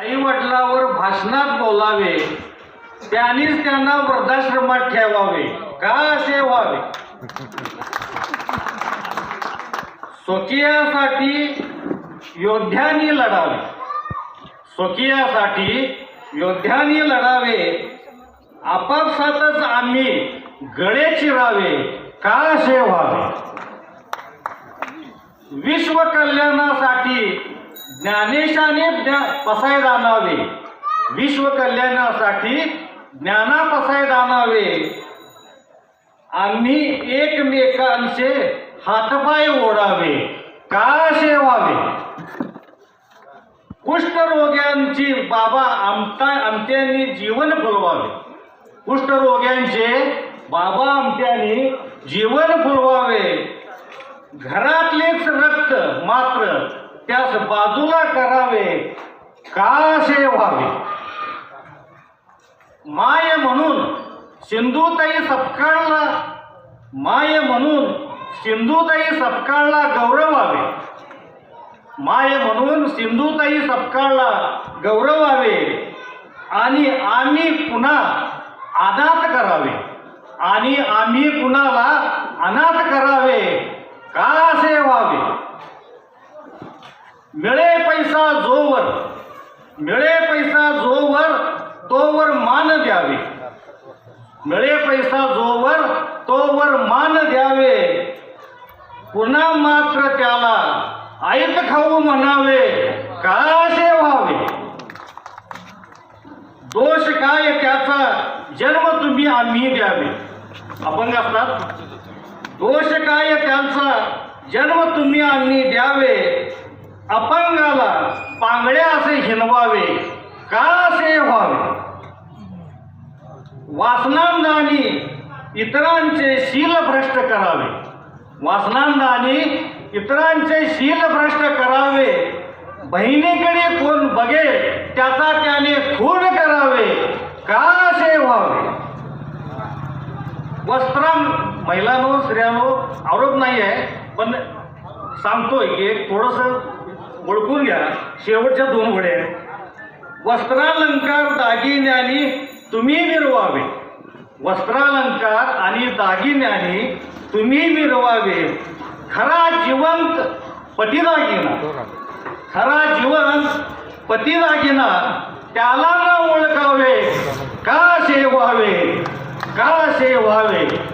आई वडिलावर भाषणात बोलावे त्यांनीच त्यांना वृद्धाश्रमात ठेवावे. का असे व्हावे? स्वकीयासाठी योद्ध्यांनी लढावे. स्वकीयासाठी योद्ध्यांनी लढावे. आपापसातच आम्ही गळे चिरावे. का असे व्हावे? विश्व कल्याणासाठी ज्ञानेशाने ज्ञा पसाय जाणावे विश्व कल्याणासाठी ज्ञाना पसाय जाणावे आम्ही एकमेकांचे हातपाय ओढावे का सेवावे कुष्ठरोग्यांची बाबा आमता आमट्यांनी जीवन फुलवावे. कुष्ठरोग्यांचे बाबा आमट्याने जीवन फुलवावे. घरातलेच रक्त मात्र त्यास बाजूला करावे का असे व्हावे? माय म्हणून सिंधुताई सपकाळला माय म्हणून सिंधुताई सपकाळला गौरवावे. माय म्हणून सिंधुताई सपकाळला गौरवावे आणि आम्ही पुन्हा अनाथ करावे. आणि आम्ही कुणाला अनाथ करावे? का असे व्हावे? मिळे पैसा जोवर मिळे पैसा जोवर तोवर मान द्यावे. मिळे पैसा जोवर तोवर मान द्यावे. पुन्हा मात्र त्याला आयत खाऊ म्हणावे कासे व्हावे. दोष काय त्याचा जन्म तुम्ही आम्ही द्यावे. अपंग असतात? दोष काय त्यांचा जन्म तुम्ही आम्ही द्यावे. अपंगाला पांगड्या असे हिनवावे का असे व्हावे. वासनांदानी इतरांचे शील भ्रष्ट करावे. वासनांदानी इतरांचे शील भ्रष्ट करावे. बहिणीकडे कोण बघेल त्याचा त्याने खून करावे. का असे व्हावे. वस्त्रां महिलांनो स्त्रियांनो आरोप नाही आहे पण सांगतोय की एक थोडंसं ओळखून घ्या. शेवटच्या दोन वडे वस्त्रालंकार दागिन्यानी तुम्ही मिरवावे. वस्त्रालंकार आणि दागिन्यानी तुम्ही मिरवावे. खरा जिवंत पतिदागिना. खरा जिवंत पतिदागिना त्याला न ओळखावे. का सेवावे व्हावे? का सेवावे व्हावे?